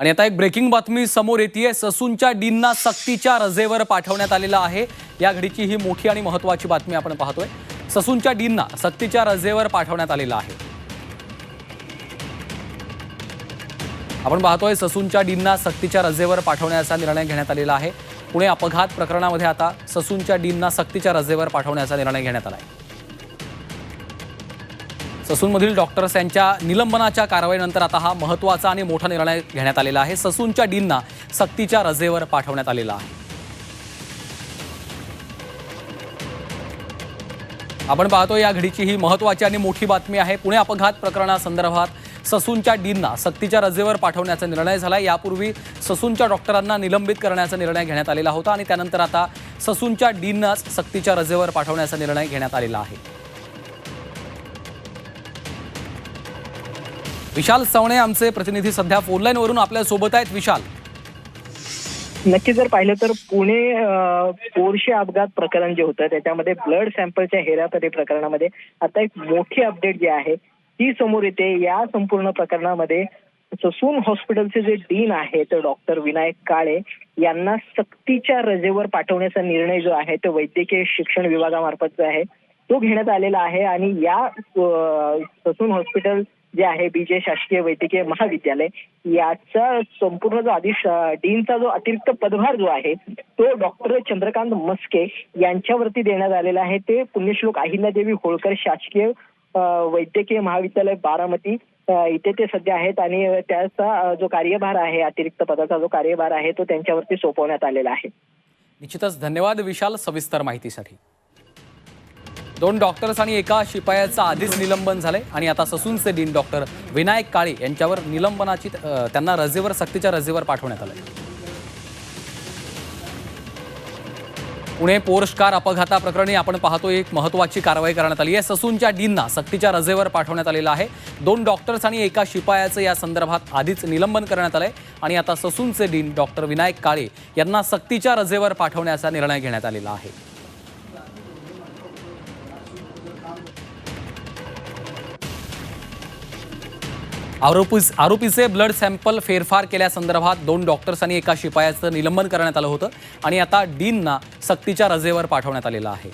आणि आता एक ब्रेकिंग बातमी समोर येते ससूनच्या डीनना सक्तीच्या रजेवर पाठवण्यात आलेलं आहे. या घडीची ही मोठी आणि महत्त्वाची बातमी आपण पाहतोय. ससूनच्या डीनना सक्तीच्या रजेवर पाठवण्यात आलेलं आहे. आपण पाहतोय ससूनच्या डीनना सक्तीच्या रजेवर पाठवण्याचा निर्णय घेण्यात आलेला आहे. पुणे अपघात प्रकरणामध्ये आता ससूनच्या डीनना सक्तीच्या रजेवर पाठवण्याचा निर्णय घेण्यात आला आहे ससूनमधील डॉक्टर्स यांच्या निलंबनाच्या कारवाईनंतर आता हा महत्त्वाचा आणि मोठा निर्णय घेण्यात आलेला आहे. ससूनच्या डीनना सक्तीच्या रजेवर पाठवण्यात आलेला आहे. आपण पाहतो या घडीची ही महत्त्वाची आणि मोठी बातमी आहे. पुणे अपघात प्रकरणासंदर्भात ससूनच्या डीनना सक्तीच्या रजेवर पाठवण्याचा निर्णय झाला. यापूर्वी ससूनच्या डॉक्टरांना निलंबित करण्याचा निर्णय घेण्यात आलेला होता आणि त्यानंतर आता ससूनच्या डीननाच सक्तीच्या रजेवर पाठवण्याचा निर्णय घेण्यात आलेला आहे. विशाल सवणे आमचे प्रतिनिधी सध्या फोनलाईनवरून आपल्यासोबत आहेत. विशाल. नक्की जर पाहिलं तर पुणे पोरशे अपघात प्रकरण जे होतं त्याच्यामध्ये ब्लड सॅम्पलच्या हेराफेरी प्रकरणामध्ये आता एक मोठी अपडेट जी आहे ती समोर येते. या संपूर्ण प्रकरणामध्ये ससून हॉस्पिटलचे जे डीन आहेत डॉक्टर विनायक काळे यांना सक्तीच्या रजेवर पाठवण्याचा निर्णय जो आहे तो वैद्यकीय शिक्षण विभागामार्फत जो आहे तो घेण्यात आलेला आहे. आणि या ससून हॉस्पिटल जे आहे बीजे शासकीय वैद्यकीय महाविद्यालय याचा संपूर्ण जो आधी डीनचा जो अतिरिक्त पदभार जो आहे तो डॉक्टर चंद्रकांत मस्के यांच्यावरती देण्यात आलेला आहे. ते पुण्यश्लोक अहिल्यादेवी होळकर शासकीय वैद्यकीय महाविद्यालय बारामती इथे ते सध्या आहेत आणि त्याचा जो कार्यभार आहे अतिरिक्त पदाचा जो कार्यभार आहे तो त्यांच्यावरती सोपवण्यात आलेला आहे. निश्चितच धन्यवाद विशाल सविस्तर माहितीसाठी. दोन डॉक्टर्स आणि एका शिपायाचं आधीच निलंबन झालंय. आणि आता ससूनचे डीन डॉक्टर विनायक काळे यांच्यावर निलंबनाची त्यांना रजेवर सक्तीच्या रजेवर पाठवण्यात आलंय. पुणे पोर्श कार अपघाताप्रकरणी आपण पाहतो एक महत्वाची कारवाई करण्यात आली आहे. ससूनच्या डीनना सक्तीच्या रजेवर पाठवण्यात आलेलं आहे. दोन डॉक्टर्स आणि एका शिपायाचं या संदर्भात आधीच निलंबन करण्यात आलंय. आणि आता ससूनचे डीन डॉक्टर विनायक काळे यांना सक्तीच्या रजेवर पाठवण्याचा निर्णय घेण्यात आलेला आहे. आरोपी आरोपीचे ब्लड सॅम्पल फेरफार केल्यासंदर्भात दोन डॉक्टर्स आणि एका शिपायाचं निलंबन करण्यात आलं होतं आणि आता डीनना सक्तीच्या रजेवर पाठवण्यात आलेलं आहे.